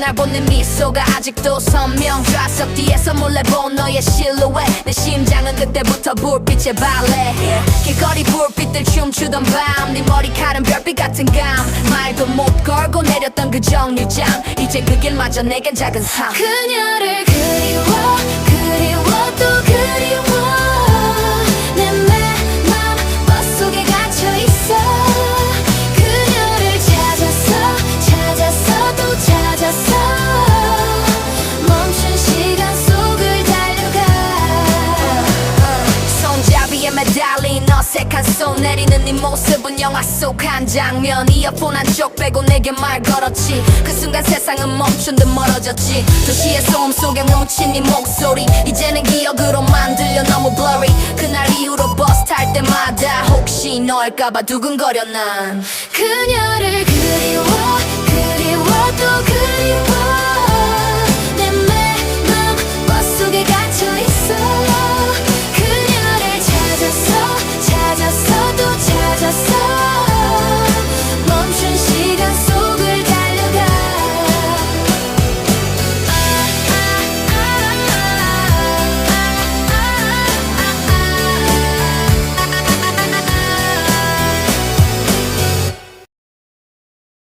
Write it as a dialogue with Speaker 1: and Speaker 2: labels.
Speaker 1: 날본내 미소가 아직도 선명 좌석 뒤에서 몰래 본 너의 실루엣. 내 심장은 그때부터 불빛의 발레. 길거리 불빛들 춤추던 밤 네 머리칼은 별빛 같은 감. 말도 못 걸고 내렸던 그 정류장. 이젠 그 길마저 내겐 작은 삶. 그녀를 그리 달린 어색한 손 내리는 네 모습은 영화 속 한 장면. 이어폰 한쪽 빼고 내게 말 걸었지. 그 순간 세상은 멈춘 듯 멀어졌지. 도시의 소음 속에 뭉친 네 목소리. 이제는 기억으로만 들려 너무 blurry. 그날 이후로 버스 탈 때마다 혹시 너일까봐 두근거려 난. 그녀를 그리워